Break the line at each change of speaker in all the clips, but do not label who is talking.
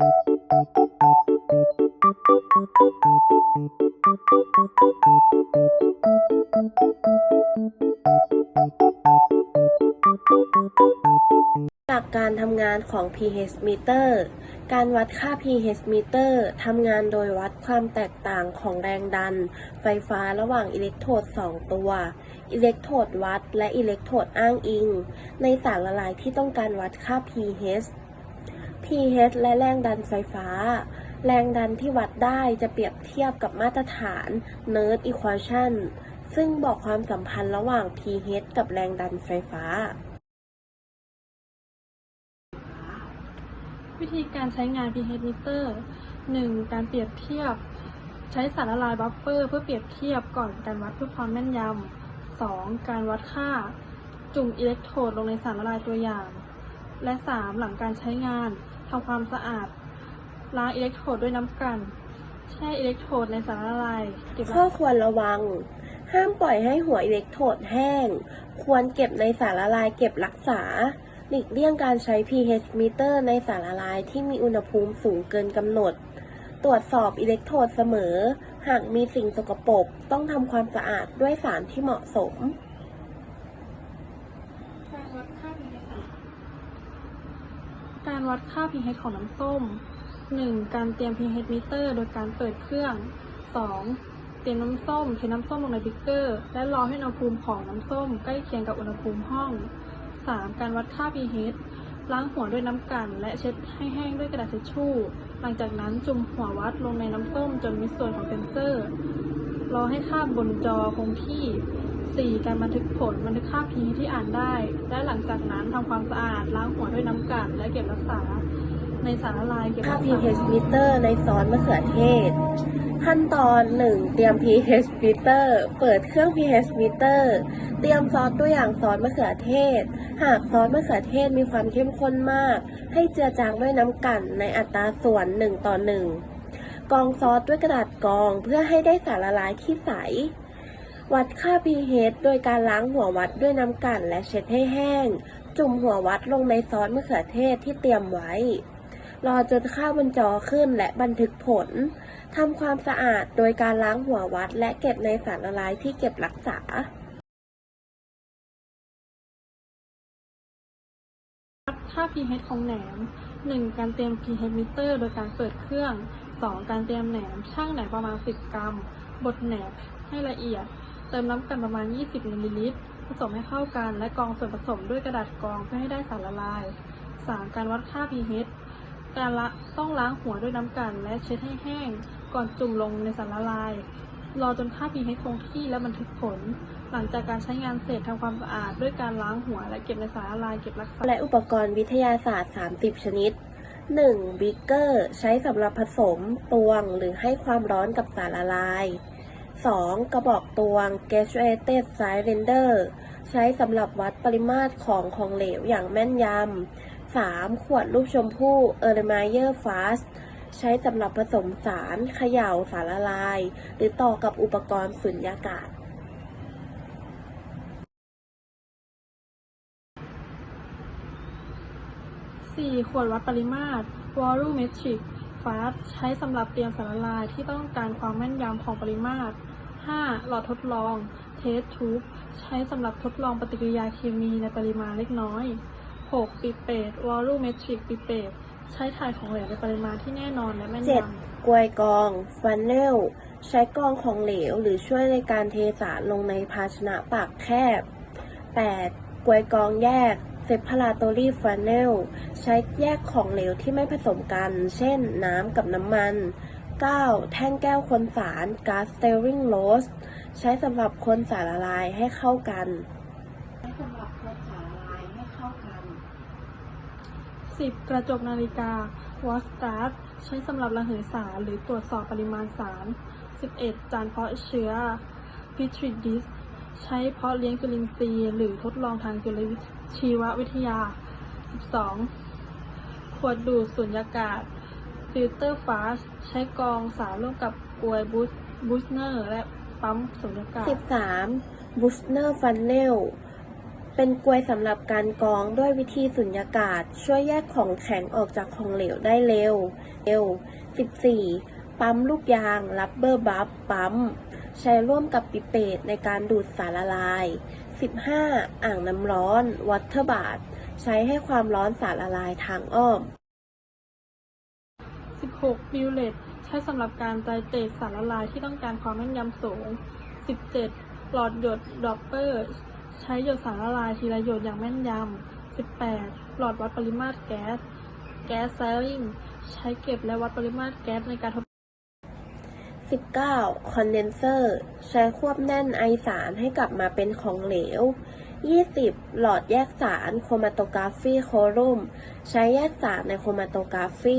หลักการทำงานของ pH meter การวัดค่า pH meter ทำงานโดยวัดความแตกต่างของแรงดัน ไฟฟ้าระหว่างอิเล็กโทรด 2 ตัว อิเล็กโทรดวัดและอิเล็กโทรดอ้างอิง ในสารละลายที่ต้องการวัดค่า pH pH และแรงดันไฟฟ้า แรงดันที่วัดได้จะเปรียบเทียบกับมาตรฐาน NERD equation ซึ่งบอกความสัมพันธ์ระหว่าง pH กับแรงดันไฟฟ้า
วิธีการใช้งาน pH meter 1. การเปรียบเทียบ ใช้สารละลายบัฟเฟอร์เพื่อเปรียบเทียบก่อนการวัดเพื่อความแม่นยำ 2. การวัดค่า จุ่มอิเล็กโทรดลงในสารละลายตัวอย่าง และ 3. หลังการใช้งาน ทำความสะอาด ล้างอิเล็กโทรดด้วยน้ำกลั่น แช่อิเล็กโทรดในสารละลายเก็บ
ข้อควรระวัง ห้ามปล่อยให้หัวอิเล็กโทรดแห้ง ควรเก็บในสารละลายเก็บรักษา หลีกเลี่ยงการใช้ pH meter ในสารละลายที่มีอุณหภูมิสูงเกินกำหนด ตรวจสอบอิเล็กโทรดเสมอ หากมีสิ่งสกปรกต้องทำความสะอาดด้วยสารที่เหมาะสม
การวัดค่า pH การวัดค่า pH ของน้ำส้ม 1. การเตรียม pH meter โดยการเปิดเครื่อง 2. เตรียมน้ำส้มเทน้ำส้มลงในบิกเกอร์ และรอให้อุณหภูมิของน้ำส้มใกล้เคียงกับอุณหภูมิห้อง 3. การวัดค่า pH ล้างหัวด้วยน้ำกัน และเช็ดให้แห้งด้วยกระดาษทิชชู่ หลังจากนั้นจุ่มหัววัดลงในน้ำส้มจนมีส่วนของเซนเซอร์ รอให้ค่าบนจอคงที่ 4. การบันทึกผลบันทึกค่า pH ที่อ่านได้ และหลังจากนั้นทำความสะอาดล้างหัวด้วยน้ำกลั่นและเก็บรักษา ในสารละลายเก็บ
ค่า
รักษา
pH meter ในซอสมะเขือเทศ ขั้นตอน 1. เตรียม pH meter เปิดเครื่อง pH meter เตรียมซอสตัวอย่างซอสมะเขือเทศ หากซอสมะเขือเทศมีความเข้มข้นมาก ให้เจือจางด้วยน้ำกั่นในอัตราส่วน 1 ต่อ 1 กองซอสด้วยกระดาษกองเพื่อให้ได้สารละลายที่ใส วัดค่า pH โดยการล้างหัววัดด้วยน้ำกั่นและเช็ดให้แห้ง จุ่มหัววัดลงในซอสมะเขือเทศที่เตรียมไว้ รอจนค่าบนจอขึ้นและบันทึกผลทำความสะอาดโดยการล้างหัววัดและเก็บในสารละลายที่เก็บรักษา
วัดค่า pH ของแหนม 1. การเตรียม pH meter โดยการเปิดเครื่อง 2. การเตรียมแหนมช่างแหนมประมาณ 10 กรัม บดแหนมให้ละเอียด เติมน้ำกันประมาณ 20มิลลิลิตร ผสมให้เข้ากันและกรองส่วนผสมด้วยกระดาษกรองเพื่อให้ได้สารละลาย 3. การวัดค่า pH การละต้องล้างหัวด้วยน้ำกัน และเช็ดให้แห้ง ก่อนจุ่มลงในสารละลาย รอจนค่า pH คงที่และบันทึกผล หลังจากการใช้งานเสร็จทำความสะอาดด้วยการล้างหัวและเก็บในสารละลายเก็บรักษา
และอุปกรณ์วิทยาศาสตร์ 30 ชนิด 1. บิกเกอร์ ใช้สำหรับผสม ตวง หรือให้ความร้อนกับสารละลาย 2. กระบอกตวง Graduated Cylinder ใช้สำหรับวัดปริมาตรของของเหลวอย่างแม่นยำ 3. ขวดลูกชมพู่ e r l m a y e r Fast ใช้สำหรับผสมสารเขย่าสารละลาย หรือต่อกับอุปกรณ์สุญญากาศ
4. ขวดวัดปริมาตร volumetric fast ใช้สำหรับเตรียมสารละลายที่ต้องการความแม่นยำของปริมาตร 5. หลอดทดลอง test tube ใช้สำหรับทดลองปฏิกิริยาเคมีในปริมาณเล็กน้อย 6. ปิเปต volumetric ปิเปตใช้ถ่ายของเหลวในปริมาณที่แน่นอนและแม่นยำ
7. กลวยกรองฟันเนลใช้กรองของเหลวหรือช่วยในการเทสารลงในภาชนะปากแคบ 8. กลวยกรองแยก separatory funnel ใช้แยกของเหลวที่ไม่ผสมกัน เช่นน้ำกับน้ำมัน 9. แท่งแก้วคนสาร gas stirring rose ใช้สำหรับคนสารละลายให้เข้ากัน ใช้สำหรับคนสารละลายให้เข้ากัน
10. กระจกนาฬิกา watch guard ใช้สำหรับระเหยสารหรือตรวจสอบปริมาณสาร 11. จานเพาะเชื้อ petri dish ใช้เพาะเลี้ยงจุลินทรีย์ หรือทดลองทางจุลชีววิทยา 12. ขวดดูดสุญญากาศ filter fast ใช้กรองสารร่วมกับกลวยบูสบูสเนอร์และปั๊มสุญญากาศ
13. Buchner Funnel เป็นกลวยสำหรับการกรองด้วยวิธีสุญญากาศ ช่วยแยกของแข็งออกจากของเหลวได้เร็วเร็ว 14. ปั๊มลูกยางรับเบอร์บัฟปั๊ม ใช้ร่วมกับปิเปตในการดูดสารละลาย 15. อ่างน้ำร้อนวอเตอร์บาธใช้ให้ความร้อนสารละลายทางอ้อม
6. บิวเลตใช้สำหรับการไตรเตรสารละลายที่ต้องการความแม่นยำสูง 17. หลอดหยดดรอปเปอร์ ใช้หยดสารละลายทีละหยดอย่างแม่นยำ 18. หลอดวัดปริมาตรแก๊ส แก๊สไซลิงใช้เก็บและวัดปริมาตรแก๊สในการทด
19. คอนเดนเซอร์ ใช้ควบแน่นไอสารให้กลับมาเป็นของเหลว 20. หลอดแยกสารโครมาโตกราฟีโคลุมใช้แยกสารในโครมาโตกราฟี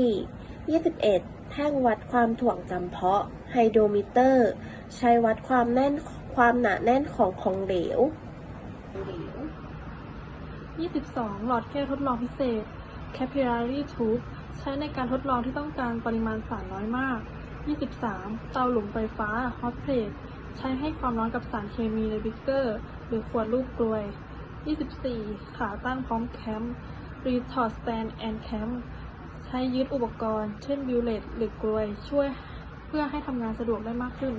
21. แท่งวัดความถ่วงจำเพาะไฮโดรมิเตอร์ ใช้วัดความแน่นความหนาแน่นของของเหลว
22 หลอดแก้วทดลองพิเศษ capillary tube ใช้ในการทดลองที่ต้องการปริมาณสารน้อยมาก 23 เตาหลุมไฟฟ้า hot plate ใช้ให้ความร้อนกับสารเคมีในบิ๊กเกอร์ หรือขวดลูกกลวย 24 ขาตั้งพร้อมแคมป์ retort stand and cam ใช้ยึดอุปกรณ์ เช่นบิวเลตหรือกลวย ช่วยเพื่อให้ทำงานสะดวกได้มากขึ้น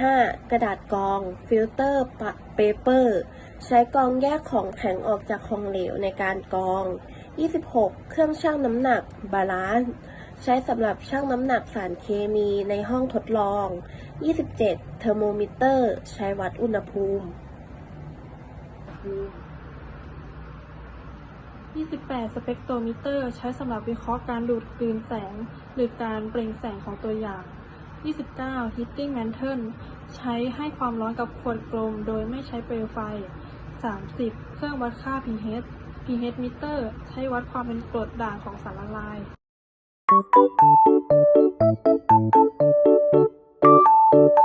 25 กระดาษกรอง ฟิลเตอร์ปะเปเปอร์ ใช้กรองแยกของแข็งออกจากของเหลวในการกรอง 26 เครื่องชั่งน้ำหนัก บาลานซ์ใช้สำหรับชั่งน้ำหนักสารเคมีในห้องทดลอง 27 เทอร์โมมิเตอร์ ใช้วัดอุณหภูมิ
28 สเปกโตรมิเตอร์ ใช้สำหรับวิเคราะห์การดูดกลืนแสง หรือการเปล่งแสงของตัวอย่าง 29 heating mantle ใช้ให้ความร้อนกับขวดกลมโดยไม่ใช้เปลวไฟ 30 เครื่องวัดค่า pH pH meter ใช้วัดความเป็นกรดด่างของสารละลาย Thank you.